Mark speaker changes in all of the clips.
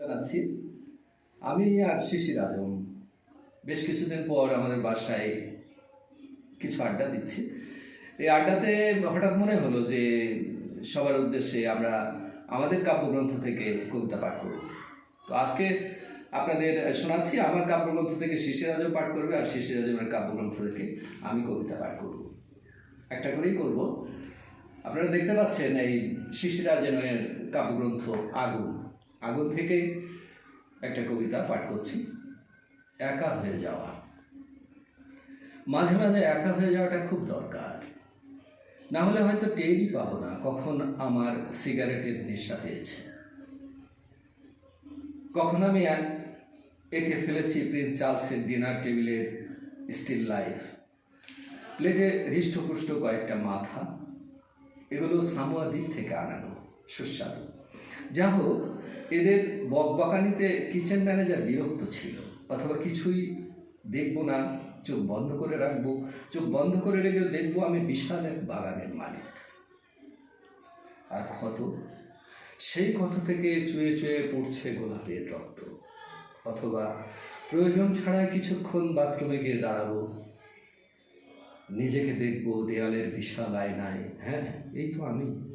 Speaker 1: জানাচ্ছি। আমি আর শিশির আজম। বেশ কিছুদিন পর আমাদের বাসায় কিছু আড্ডা দিচ্ছি। এই আড্ডাতে হঠাৎ মনে হলো যে সবার উদ্দেশ্যে আমরা আমাদের কাব্যগ্রন্থ থেকে কবিতা পাঠ করব। তো আজকে আপনাদের শোনাচ্ছি, আমার কাব্যগ্রন্থ থেকে শিশির আজম পাঠ করবে আর শিশির আজমের কাব্যগ্রন্থ থেকে আমি কবিতা পাঠ করব। একটা করেই করব। আপনারা দেখতে পাচ্ছেন এই শিশির আজমের কাব্যগ্রন্থ আগুন। আগুন থেকে একটা কবিতা পাঠ করছি, একা হয়ে যাওয়া। মাঝে মাঝে একা হয়ে যাওয়াটা খুব দরকার। না হলে হয়তো টেরই পাবো না, কখন আমার সিগারেটের নেশা পেয়েছে। কখন আমি এক- ফেলেছি প্রিন্স চার্লসের ডিনার টেবিলের স্টিল লাইফ। প্লেটে হৃষ্টপুষ্ট কয়েকটা মাথা, এগুলো সামোয়া দ্বীপ থেকে আনানো, সুস্বাদু। যা হোক এদের বকবাকানিতে কিচেন ম্যানেজার বিরক্ত ছিল। অথবা কিছুই দেখব না, চোখ বন্ধ করে রাখব। চোখ বন্ধ করে রেখে দেখব আমি বিশাল এক বাগানের মালিক। আর ক্ষত? সেই ক্ষত থেকে চুয়ে চুয়ে পড়ছে গোলাপের রক্ত। অথবা প্রয়োজন ছাড়া কিছুক্ষণ বাথরুমে গিয়ে দাঁড়াবো। নিজেকে দেখব দেয়ালের বিশাল আয়নায়। হ্যাঁ এই তো আমি।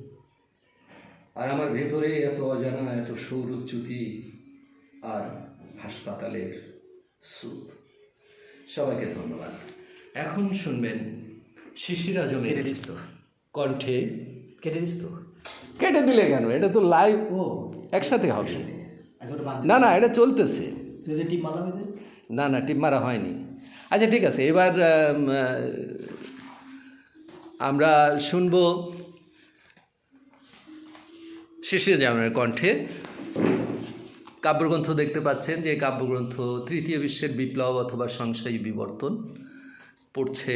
Speaker 1: আর আমার ভেতরে এত অজানা এত সৌরচ্যুতি আর হাসপাতালের সুপ সবাইকে ধন্যবাদ। এখন শুনবেন শিশির
Speaker 2: তো।
Speaker 1: কণ্ঠে।
Speaker 2: কেটে দিস তো।
Speaker 1: কেটে দিলে কেন? এটা তো লাইভ
Speaker 2: ও
Speaker 1: একসাথে হবে।
Speaker 2: আচ্ছা
Speaker 1: না না এটা চলতেছে। না না টিপ মারা হয়নি। আচ্ছা ঠিক আছে এবার আমরা শুনব শিশির জামানের কণ্ঠে কাব্যগ্রন্থ দেখতে পাচ্ছেন যে কাব্যগ্রন্থ তৃতীয় বিশ্বের বিপ্লব অথবা সংশয়ী বিবর্তন পড়ছে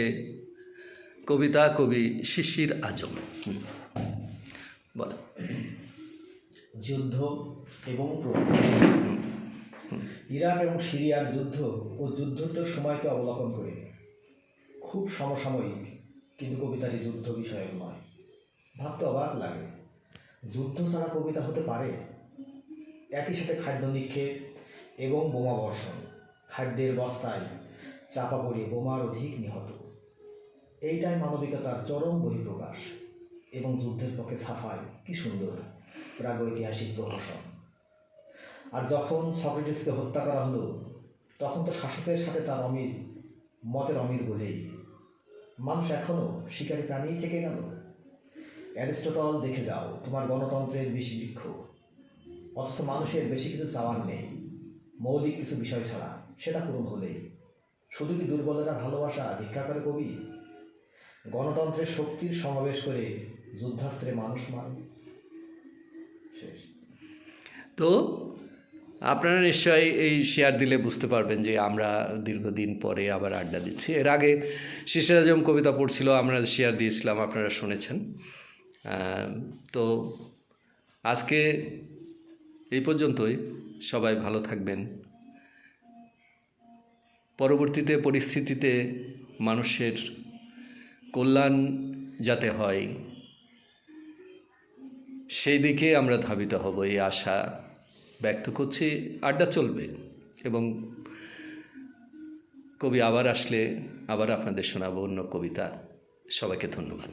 Speaker 1: কবিতা কবি শিশির আজম। বলো
Speaker 2: যুদ্ধ এবং ইরাক এবং সিরিয়ার যুদ্ধ ও যুদ্ধোত্তর সময়কে অবলোকন করে খুব সমসাময়িক কিন্তু কবিতাটি যুদ্ধ বিষয়ক নয়। ভাবতে অবাক লাগে। যুদ্ধ ছাড়া কবিতা হতে পারে? একই সাথে খাদ্য নিক্ষেপ এবং বোমা বর্ষণ। খাদ্যের বস্তায় চাপা পড়ে বোমার অধিক নিহত। এইটাই মানবিকতার চরম বহিঃপ্রকাশ। এবং যুদ্ধের পক্ষে সাফাই কি সুন্দর প্রাগৈতিহাসিক প্রহসন। আর যখন সক্রেটিসকে হত্যা করা হলো, তখন তো শাসকের সাথে তার অমিল, মতের অমিল বলেই। মানুষ এখনও শিকারী প্রাণীই থেকে গেল। অ্যারিস্টটল দেখে যাও, তোমার গণতন্ত্রের বেশি বৃক্ষ অথচ মানুষের বেশি কিছু চাওয়ার নেই, মৌলিক কিছু বিষয় ছাড়া, সেটা পূরণ হলেই। শুধু কি দুর্বলেরা ভালোবাসা, ভিক্ষা করে কবি? গণতন্ত্রের শক্তির সমাবেশ করে যুদ্ধাস্ত্রে মানুষ শেষ।
Speaker 1: তো, আপনারা নিশ্চয়ই এই শেয়ার দিলে বুঝতে পারবেন যে আমরা দীর্ঘদিন পরে আবার আড্ডা দিচ্ছি। এর আগে শিশির আজম কবিতা পড়ছিল, আমরা শেয়ার দিয়েছিলাম, আপনারা শুনেছেন। তো আজকে এই পর্যন্তই। সবাই ভালো থাকবেন। পরবর্তীতে পরিস্থিতিতে মানুষের কল্যাণ যাতে হয়, সেই দিকে আমরা ধাবিত হব এই আশা ব্যক্ত করছি। আড্ডা চলবে এবং কবি আবার আসলে আবার আপনাদের শোনাবো অন্য কবিতা। সবাইকে ধন্যবাদ।